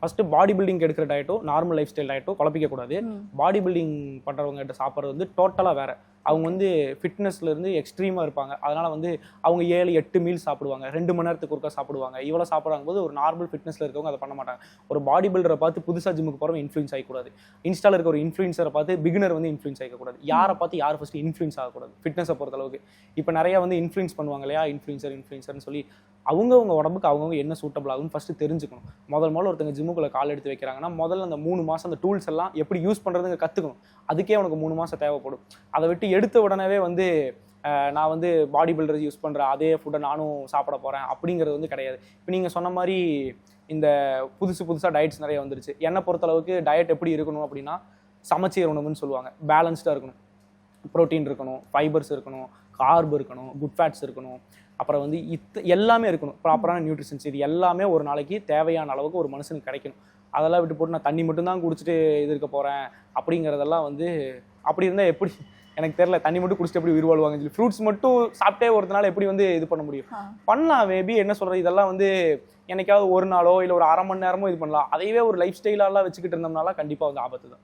First body building எடுக்கிற டயட்டோ normal life style டயட்டோ குழப்பிக்க கூடாது பாடி பில்டிங் பண்றவங்க கிட்ட சாப்பிட்றது வந்து டோட்டலா வேற. அவங்க வந்து ஃபிட்னஸ்ல இருந்து எக்ஸ்ட்ரீமா இருப்பாங்க. அதனால வந்து அவங்க ஏழு எட்டு மீல் சாப்பிடுவாங்க. ரெண்டு மணி நேரத்துக்கு ஒருக்கா சாப்பிடுவாங்க. இவ்வளவு சாப்பிடுறாங்க போது ஒரு நார்மல் ஃபிட்னஸ்ல இருக்கவங்க அதை பண்ண மாட்டாங்க. ஒரு பாடி பில்டரை பார்த்து புதுசா ஜிம்முக்கு போறவங்க இன்ஃப்ளூயன்ஸ் ஆகக்கூடாது இன்ஸ்டால இருக்க ஒரு இன்ஃப்ளூயன்சரை பார்த்து பிகினர் வந்து இன்ஃப்ளூயன்ஸ் ஆகக்கூடாது யாரை பார்த்து யார் ஃபர்ஸ்ட் இன்ஃப்ளூயன்ஸ் ஆகக்கூடாது? ஃபிட்னஸை பொறுத்த அளவுக்கு இப்போ நிறைய வந்து இன்ஃப்ளூயன்ஸ் பண்ணுவாங்க இல்லையா? இன்ஃப்ளூயன்சர் இன்ஃப்ளூயன்சர்னு சொல்லி அவங்கவுங்க உடம்புக்கு அவங்கவுங்க என்ன சூட்டபிள் ஆகும்னு ஃபஸ்ட்டு தெரிஞ்சுக்கணும். முதல் முதல்ல ஒருத்தங்க ஜிம்முக்குள்ள கால் எடுத்து வைக்கிறாங்கன்னா முதல்ல அந்த மூணு மாதம் அந்த டூல்ஸ் எல்லாம் எப்படி யூஸ் பண்ணுறதுங்க கற்றுக்கணும் அதுக்கே உனக்கு மூணு மாதம் தேவைப்படும். அதை விட்டு எடுத்த உடனே வந்து நான் வந்து பாடி பில்டர்ஸ் யூஸ் பண்ணுற அதே ஃபுட்டை நானும் சாப்பிட போகிறேன் அப்படிங்கிறது வந்து கிடையாது. இப்போ நீங்கள் சொன்ன மாதிரி இந்த புதுசு புதுசாக டயட்ஸ் நிறைய வந்துருச்சு. என்னை பொறுத்தளவுக்கு டயட் எப்படி இருக்கணும் அப்படின்னா சமச்சீர் உணவுன்னு சொல்லுவாங்க. பேலன்ஸ்டாக இருக்கணும். புரோட்டீன் இருக்கணும் ஃபைபர்ஸ் இருக்கணும் கார்ப் இருக்கணும் குட் ஃபேட்ஸ் இருக்கணும். அப்புறம் வந்து இத் எல்லாமே இருக்கணும். ப்ராப்பரான நியூட்ரிஷன்ஸ் இது எல்லாமே ஒரு நாளைக்கு தேவையான அளவுக்கு ஒரு மனுஷனுக்கு கிடைக்கணும். அதெல்லாம் விட்டு போட்டு நான் தண்ணி மட்டும்தான் குடிச்சிட்டு இது இருக்க போகிறேன் அப்படிங்கிறதெல்லாம் வந்து அப்படி இருந்தால் எப்படி? எனக்கு தெரியல. தண்ணி மட்டும் குடிச்சிட்டு எப்படி உயிர் வாழ்வாங்கன்னு சொல்லி. ஃப்ரூட்ஸ் மட்டும் சாப்பிட்டே ஒருத்தனால எப்படி வந்து இது பண்ண முடியும். பண்ணலாம். மேபி என்ன சொல்றது? இதெல்லாம் வந்து என்னைக்காவது ஒரு நாளோ இல்லை ஒரு அரை மணி நேரமோ இது பண்ணலாம். அதையவே ஒரு லைஃப் ஸ்டைலாலாம் வச்சுக்கிட்டு இருந்தோம்னால கண்டிப்பாக வந்து ஆபத்து தான்.